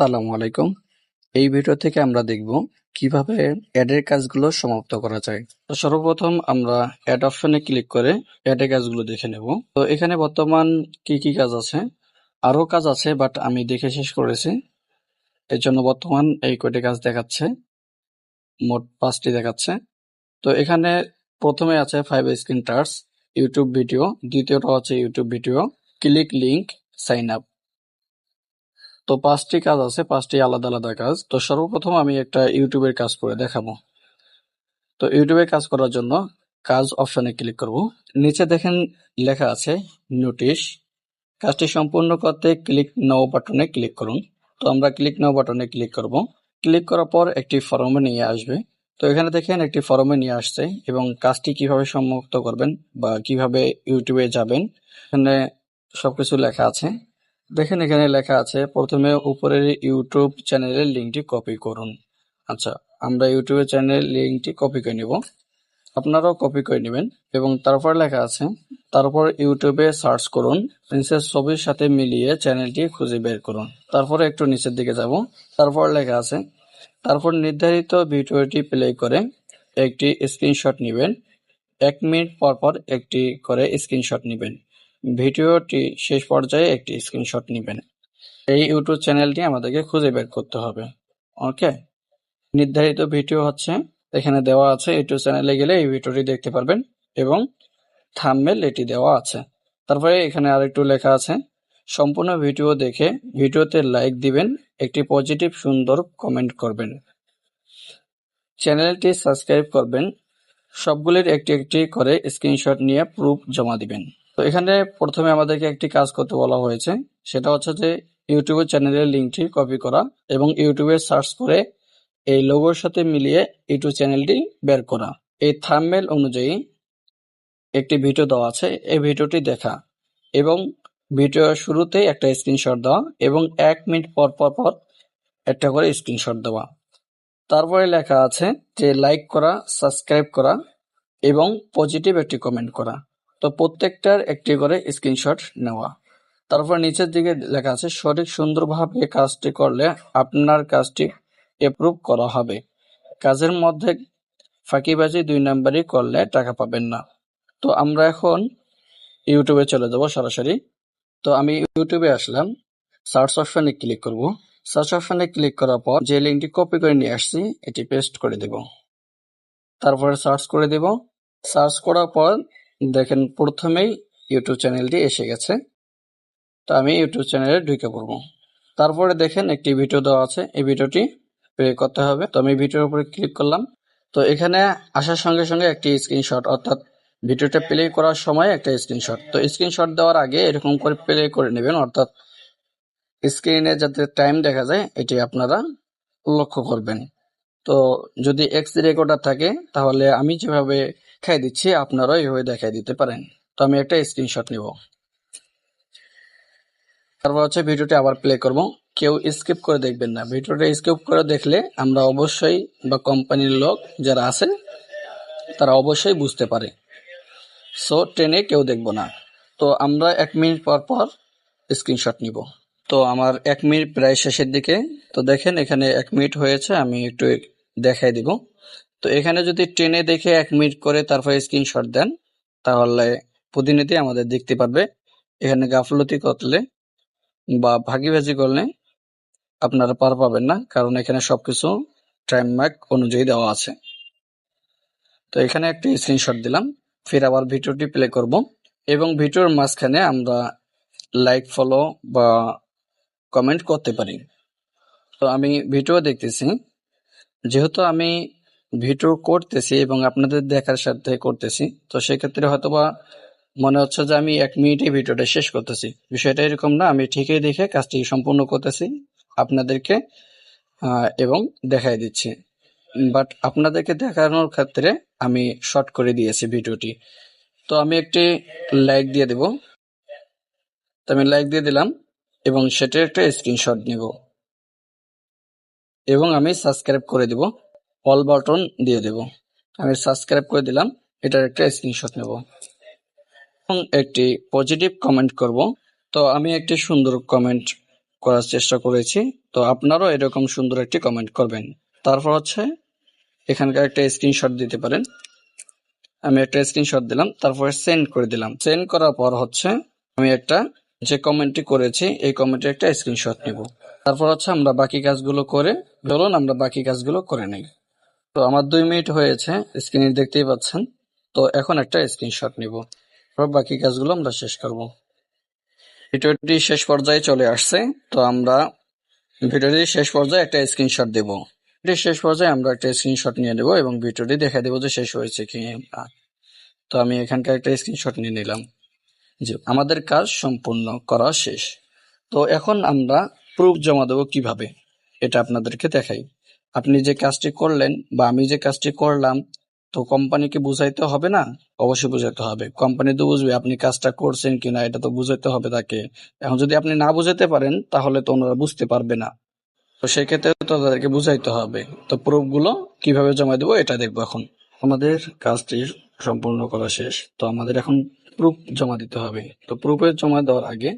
আসসালামু আলাইকুম। এই ভিডিও থেকে আমরা দেখব কীভাবে অ্যাডের কাজগুলো সমাপ্ত করা যায়। তো সর্বপ্রথম আমরা অ্যাড অপশনে ক্লিক করে অ্যাডের কাজগুলো দেখে নেব। তো এখানে বর্তমান কি কি কাজ আছে? আরও কাজ আছে, বাট আমি দেখে শেষ করেছি। এর জন্য বর্তমান এই কয়টি কাজ দেখাচ্ছে। মোট পাঁচটি দেখাচ্ছে। তো এখানে প্রথমে আছে ফাইভ স্ক্রিন টার্স ইউটিউব ভিডিও দ্বিতীয়টা হচ্ছে YouTube video click link sign up তো পাঁচটি কাজ আছে, পাঁচটি আলাদা আলাদা কাজ। তো সর্বপ্রথম আমি একটা ইউটিউবের কাজ করে দেখাবো। তো ইউটিউবের কাজ করার জন্য কাজ অপশনে ক্লিক করব। নিচে দেখেন লেখা আছে নোটিশ। কাজটি সম্পূর্ণ করতে ক্লিক নাও বাটনে ক্লিক করুন। তো আমরা ক্লিক নাও বাটনে ক্লিক করব। ক্লিক করার পর একটি ফর্মে নিয়ে আসবে। তো এখানে দেখেন একটি ফর্মে নিয়ে আসছে এবং কাজটি কীভাবে সমাপ্ত করবেন বা কীভাবে ইউটিউবে যাবেন, এখানে সবকিছু লেখা আছে। দেখেন এখানে লেখা আছে, প্রথমে উপরের ইউটিউব চ্যানেলের লিঙ্কটি কপি করুন। আচ্ছা আমরা ইউটিউবের চ্যানেলের লিঙ্কটি কপি করে নিব। আপনারাও কপি করে নেবেন এবং তারপর লেখা আছে, তারপর ইউটিউবে সার্চ করুন, প্রিন্সেস ছবির সাথে মিলিয়ে চ্যানেলটি খুঁজে বের করুন। তারপরে একটু নিচের দিকে যাব। তারপর লেখা আছে, তারপর নির্ধারিত ভিডিওটি প্লে করে একটি স্ক্রিনশট নেবেন। এক মিনিট পর পর একটি করে স্ক্রিনশট নেবেন। ভিডিওটি শেষ পর্যায়ে একটি স্ক্রিনশট নেবেন। এই ইউটিউব চ্যানেলটি আমাদেরকে খুঁজে বের করতে হবে। ওকে? নির্ধারিত ভিডিও হচ্ছে, এখানে দেওয়া আছে ইউটিউব চ্যানেলে গেলে এই ভিডিওটি দেখতে পারবেন এবং থাম্বনেল এটি দেওয়া আছে। তারপরে এখানে আরেকটু লেখা আছে, সম্পূর্ণ ভিডিও দেখে ভিডিওতে লাইক দিবেন, একটি পজিটিভ সুন্দর কমেন্ট করবেন। চ্যানেলটি সাবস্ক্রাইব করবেন, সবগুলির একটি একটি করে স্ক্রিনশট নিয়ে প্রুফ জমা দিবেন। তো এখানে প্রথমে আমাদেরকে একটি কাজ করতে বলা হয়েছে। সেটা হচ্ছে যে ইউটিউবের চ্যানেলের লিঙ্কটি কপি করা এবং ইউটিউবে সার্চ করে এই লোগোর সাথে মিলিয়ে ইউটিউব চ্যানেলটি বের করা। এই থাম্বনেল অনুযায়ী একটি ভিডিও দেওয়া আছে। এই ভিডিওটি দেখা এবং ভিডিওর শুরুতেই একটা স্ক্রিনশট দেওয়া এবং এক মিনিট পর পর পর একটা করে স্ক্রিনশট দেওয়া। তারপরে লেখা আছে যে লাইক করা, সাবস্ক্রাইব করা এবং পজিটিভ একটি কমেন্ট করা। তো প্রত্যেকটার একটি করে স্ক্রিনশট নেওয়া। তারপর নিচের দিকে লেখা আছে, সঠিক সুন্দরভাবে কাজটি করলে আপনার কাজটি এপ্রুভ করা হবে। কাজের মধ্যে ফাঁকিবাজি দুই নাম্বারই করলে টাকা পাবেন না। তো আমরা এখন ইউটিউবে চলে যাব সরাসরি। তো আমি ইউটিউবে আসলাম সার্চ অপশনে ক্লিক করব। সার্চ অপশনে ক্লিক করার পর যে লিঙ্কটি কপি করে নিয়ে আসছি, এটি পেস্ট করে দেব। তারপরে সার্চ করে দেব। সার্চ করার পর দেখেন, প্রথমেই ইউটিউব চ্যানেলটি এসে গেছে। তো আমি ইউটিউব চ্যানেলে ঢুকে পড়ব। তারপরে দেখেন, একটি ভিডিও দেওয়া আছে। এই ভিডিওটি প্লে করতে হবে। তো আমি ভিডিওর উপরে ক্লিক করলাম। তো এখানে আসার সঙ্গে সঙ্গে একটি স্ক্রিনশট অর্থাৎ ভিডিওটা প্লে করার সময় একটা স্ক্রিনশট তো স্ক্রিনশট দেওয়ার আগে এরকম করে প্লে করে নেবেন, অর্থাৎ স্ক্রিনে যাতে টাইম দেখা যায়, এটি আপনারা লক্ষ্য করবেন। তো যদি এক্স রেকর্ডার থাকে, তাহলে আমি যেভাবে দেখাই দিচ্ছি আপনারা এইভাবে দেখাই দিতে পারেন। তো আমি একটা স্ক্রিনশট নিব। তারপর হচ্ছে ভিডিওটি আবার প্লে করব। কেউ স্কিপ করে দেখবেন না। ভিডিওটা স্কিপ করে দেখলে আমরা অবশ্যই বা কোম্পানির লোক যারা আছে, তারা অবশ্যই বুঝতে পারে। সো ট্রেনে কেউ দেখব না। তো আমরা এক মিনিট পর পর স্ক্রিনশট নিব। তো আমার এক মিনিট প্রায় শেষের দিকে। তো দেখেন এখানে এক মিনিট হয়েছে, আমি একটু দেখাই দিব। তো এখানে যদি ট্রেনে দেখে এক মিনিট করে তারপরে স্ক্রিনশট দেন, তাহলে প্রতিনিধি আমাদের দেখতে পারবে। এখানে গাফলতি করলে বা ভাগিভাজি করলে আপনারা পার পাবেন না, কারণ এখানে সবকিছু টাইম ম্যাক অনুযায়ী দেওয়া আছে। তো এখানে একটি স্ক্রিনশট দিলাম। ফির আবার ভিডিওটি প্লে করব এবং ভিডিওর মাঝখানে আমরা লাইক ফলো বা কমেন্ট করতে পারি। তো আমি ভিডিও দেখতেছি। যেহেতু আমি ভিডিও করতেছি এবং আপনাদের দেখার সাথে করতেছি। তো সেক্ষেত্রে হয়তোবা মনে হচ্ছে যে আমি এক মিনিটে ভিডিওটা শেষ করতেছি। বিষয়টা এরকম না, আমি ঠিকই দেখে কাজটি সম্পূর্ণ করতেছি আপনাদেরকে এবং দেখাই দিচ্ছি। বাট আপনাদেরকে দেখানোর ক্ষেত্রে আমি শর্ট করে দিয়েছি ভিডিওটি। তো আমি একটি লাইক দিয়ে দেব। তো আমি লাইক দিয়ে দিলাম এবং সেটার একটা স্ক্রিনশট নেব। এবং আমি সাবস্ক্রাইব করে দিব। অল বাটন দিয়ে দেব। আমি সাবস্ক্রাইব করে দিলাম, এটার একটা স্ক্রিনশট নেব। এবং একটি পজিটিভ কমেন্ট করব। তো আমি একটি সুন্দর কমেন্ট করার চেষ্টা করেছি। তো আপনারাও এরকম সুন্দর একটি কমেন্ট করবেন। তারপর হচ্ছে, এখানকার একটা স্ক্রিনশট দিতে পারেন। আমি একটা স্ক্রিনশট দিলাম, তারপরে সেন্ড করে দিলাম। সেন্ড করার পর হচ্ছে, আমি একটা যে কমেন্টটি করেছি, এই কমেন্টের একটা স্ক্রিনশট নিব। তারপর হচ্ছে আমরা বাকি কাজগুলো করে, ধরুন আমরা বাকি কাজগুলো করে নিই। তো আমার দুই মিনিট হয়েছে স্ক্রিনে দেখতেই পাচ্ছেন। তো এখন একটা স্ক্রিনশট নিব। বাকি কাজগুলো আমরা শেষ করব। ভিডিওটি শেষ পর্যায়ে চলে আসছে, তো আমরা ভিডিওটি শেষ পর্যায়ে একটা স্ক্রিনশট দেব। ভিডিওর শেষ পর্যায়ে আমরা একটা স্ক্রিনশট নিয়ে নেব এবং ভিডিওটি দেখা দেবো যে শেষ হয়েছে কি না। তো আমি এখানকার একটা স্ক্রিনশট নিয়ে নিলাম। জি, আমাদের কাজ সম্পূর্ণ করা শেষ। তো এখন আমরা প্রুফ জমা দেবো কীভাবে, এটা আপনাদেরকে দেখাই। আপনি যে কাজটি করলেন বা আমি যে কাজটি করলাম, তো কোম্পানিকে বুঝাইতে হবে না? অবশ্যই বুঝাইতে হবে। কোম্পানি তো বুঝবে আপনি কাজটা করছেন কিনা, এটা তো বুঝাইতে হবে তাকে। এখন যদি আপনি না বুঝাতে পারেন, তাহলে তো ওনারা বুঝতে পারবে না। তো সেক্ষেত্রে তো তাদেরকে বুঝাইতে হবে। তো প্রুফগুলো কীভাবে জমা দেবো, এটা দেখব এখন। আমাদের কাজটি সম্পূর্ণ করা শেষ। তো আমাদের এখন প্রুফ জমা দিতে হবে। তো প্রুফের জমা দেওয়ার আগে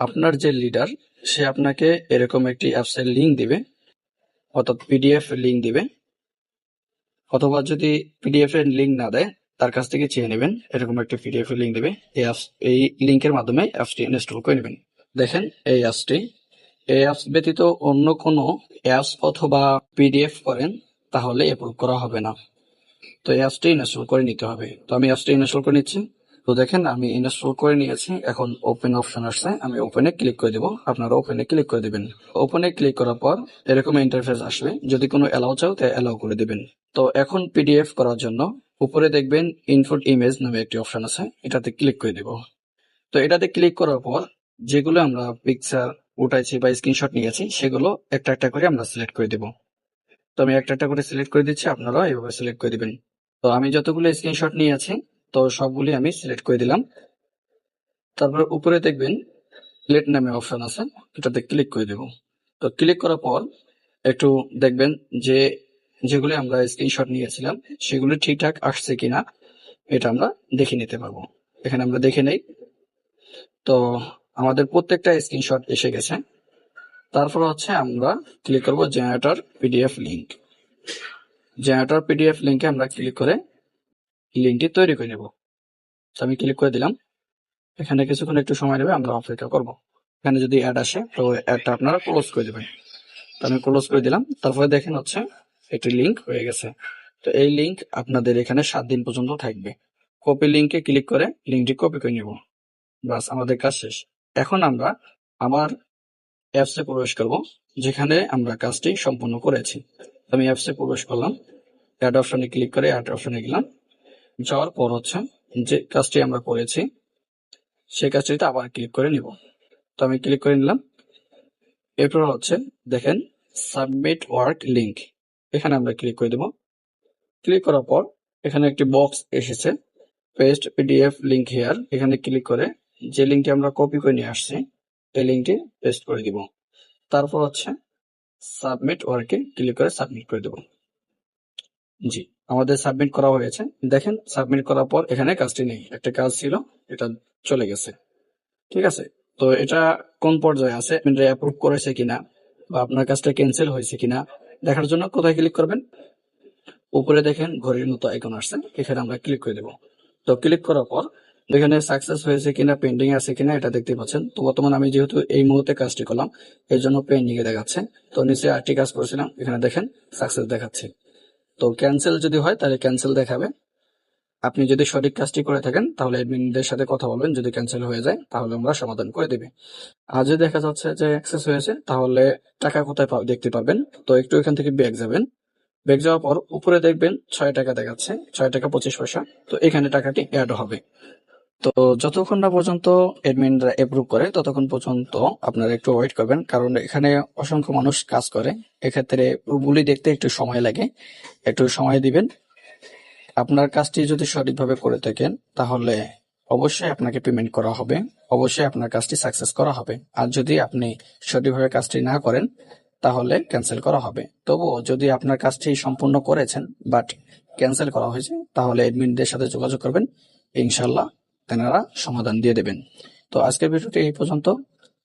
আপনার যে লিডার, সে আপনাকে এরকম একটি অ্যাপসের লিঙ্ক দিবে। অর্থাৎ পিডিএফ লিঙ্ক দিবে অথবা যদি পিডিএফ এর লিঙ্ক না দেয়, তার কাছ থেকে চেয়ে নেবেন। এরকম একটা পিডিএফ লিঙ্ক দেবে। এই এই লিঙ্কের মাধ্যমে অ্যাপসটি ইনস্টল করে নেবেন। দেখেন, এই অ্যাপসটি এই অ্যাপস ব্যতীত অন্য কোনো অ্যাপস অথবা পিডিএফ করেন, তাহলে অ্যাপ্রুভ করা হবে না। তো এই অ্যাপসটি ইনস্টল করে নিতে হবে। তো আমি অ্যাপসটি ইনস্টল করে নিচ্ছি। তো দেখেন, আমি ইনস্টল করে নিয়েছি। এখন ওপেন অপশন আসছে। আমি ওপেনে ক্লিক করে দেবো। আপনারা ওপেনে ক্লিক করে দেবেন। ওপেনে ক্লিক করার পর এরকম ইন্টারফেস আসবে। যদি কোনো অ্যালাউ চাও, তাই অ্যালাউ করে দেবেন। তো এখন পিডিএফ করার জন্য উপরে দেখবেন ইনপুট ইমেজ নামে একটি অপশন আছে। এটাতে ক্লিক করে দেব। তো এটাতে ক্লিক করার পর যেগুলো আমরা পিকচার উঠাইছি বা স্ক্রিনশট নিয়েছি, সেগুলো একটা একটা করে আমরা সিলেক্ট করে দেব। তো আমি একটা একটা করে সিলেক্ট করে দিচ্ছি। আপনারা এইভাবে সিলেক্ট করে দিবেন। তো আমি যতগুলো স্ক্রিনশট নিয়েছি তো সবগুলি আমি সিলেক্ট করে দিলাম। তারপর উপরে দেখবেন প্লেট নামে অপশন আছে, এটাতে ক্লিক করে দেব। তো ক্লিক করার পর একটু দেখবেন যে যেগুলি আমরা স্ক্রিনশট নিয়েছিলাম, সেগুলি ঠিকঠাক আসছে কিনা, এটা আমরা দেখে নিতে পারব। এখানে আমরা দেখে নেই। তো আমাদের প্রত্যেকটা স্ক্রিনশট এসে গেছে। তারপর হচ্ছে আমরা ক্লিক করব generator PDF link generator PDF লিংকে আমরা ক্লিক করে লিঙ্কটি তৈরি করে নেব। তো আমি ক্লিক করে দিলাম। এখানে কিছুক্ষণ একটু সময় নেবে, আমরা অপেক্ষা করব। এখানে যদি অ্যাড আসে, তো অ্যাডটা আপনারা ক্লোজ করে দেবেন। তো আমি ক্লোজ করে দিলাম। তারপরে দেখেন হচ্ছে, একটি লিঙ্ক হয়ে গেছে। তো এই লিঙ্ক আপনাদের এখানে সাত দিন পর্যন্ত থাকবে। কপি লিঙ্কে ক্লিক করে লিঙ্কটি কপি করে নিব। বাস আমাদের কাজ শেষ। এখন আমরা আমার অ্যাপসে প্রবেশ করব, যেখানে আমরা কাজটি সম্পূর্ণ করেছি। আমি অ্যাপসে প্রবেশ করলাম। অ্যাড অপশনে ক্লিক করে অ্যাড অপশনে গেলাম। যাওয়ার পর হচ্ছে যে কাজটি আমরা করেছি সেই কাজটিতে আবার ক্লিক করে নিব। তো আমি ক্লিক করে নিলাম। এরপর হচ্ছে দেখেন সাবমিট ওয়ার্ক লিঙ্ক এখানে আমরা ক্লিক করে দেব। ক্লিক করার পর এখানে একটি বক্স এসেছে পেস্ট পিডিএফ লিঙ্ক হেয়ার এখানে ক্লিক করে যে লিঙ্কটি আমরা কপি করে নিয়ে আসছি, এই লিঙ্কটি পেস্ট করে দিব। তারপর হচ্ছে সাবমিট ওয়ার্কে ক্লিক করে সাবমিট করে দেব। জি। আমাদের সাবমিট করা হয়েছে। দেখেন সাবমিট করার পর এখানে কাজটি নেই। একটা কাজ ছিল, এটা চলে গেছে। ঠিক আছে? তো এটা কোন পর্যায়ে আছে? অ্যাপ্রুভ করেছে কিনা? বা আপনার কাজটা ক্যান্সেল হয়েছে কিনা? দেখার জন্য কোথায় ক্লিক করবেন? উপরে দেখেন, ঘড়ির মতো আইকন আসছে। এখানে আমরা ক্লিক করে দেব। তো ক্লিক করার পর, এখানে সাকসেস হয়েছে কিনা পেন্ডিং আছে কিনা, এটা দেখতে পাচ্ছেন। তো বর্তমানে আমি যেহেতু এই মুহূর্তে কাজটি করলাম এই জন্য পেন্ডিং এ দেখাচ্ছে। তো নিচে আরেকটি কাজ করেছিলাম। এখানে দেখেন সাকসেস দেখাচ্ছে। তো ক্যান্সেল যদি হয়, তাহলে ক্যান্সেল দেখাবে। আপনি যদি সঠিক কাজটি করে থাকেন, তাহলে অ্যাডমিনদের সাথে কথা বলবেন, যদি ক্যান্সেল হয়ে যায়, তাহলে আমরা সমাধান করে দেবে। আর যদি দেখা যাচ্ছে যে অ্যাক্সেস হয়েছে, তাহলে টাকা কোথায় দেখতে পাবেন তো একটু এখান থেকে ব্যাগ যাবেন। ব্যাগ যাওয়ার পর উপরে দেখবেন ছয় টাকা দেখাচ্ছে, ছয় টাকা পঁচিশ পয়সা। তো এখানে টাকাটি অ্যাড হবে। তো যতক্ষণ না পর্যন্ত অ্যাডমিনরা অ্যাপ্রুভ করে, ততক্ষণ পর্যন্ত আপনারা একটু ওয়েট করবেন। কারণ এখানে অসংখ্য মানুষ কাজ করে। এক্ষেত্রে প্রুফগুলি দেখতে একটু সময় লাগে। একটু সময় দিবেন। আপনার কাজটি যদি সঠিকভাবে করে থাকেন, তাহলে অবশ্যই আপনাকে পেমেন্ট করা হবে। অবশ্যই আপনার কাজটি সাকসেস করা হবে। আর যদি আপনি সঠিকভাবে কাজটি না করেন, তাহলে ক্যান্সেল করা হবে। তবুও যদি আপনার কাজটি সম্পূর্ণ করেছেন বাট ক্যান্সেল করা হয়েছে, তাহলে এডমিনদের সাথে যোগাযোগ করবেন। ইনশাল্লাহ তেনারা সমাধান দিয়ে দেবেন। তো আজকের ভিডিওটি এই পর্যন্ত।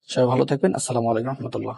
সবাই ভালো থাকবেন। আসসালামু আলাইকুম রহমতুল্লাহ।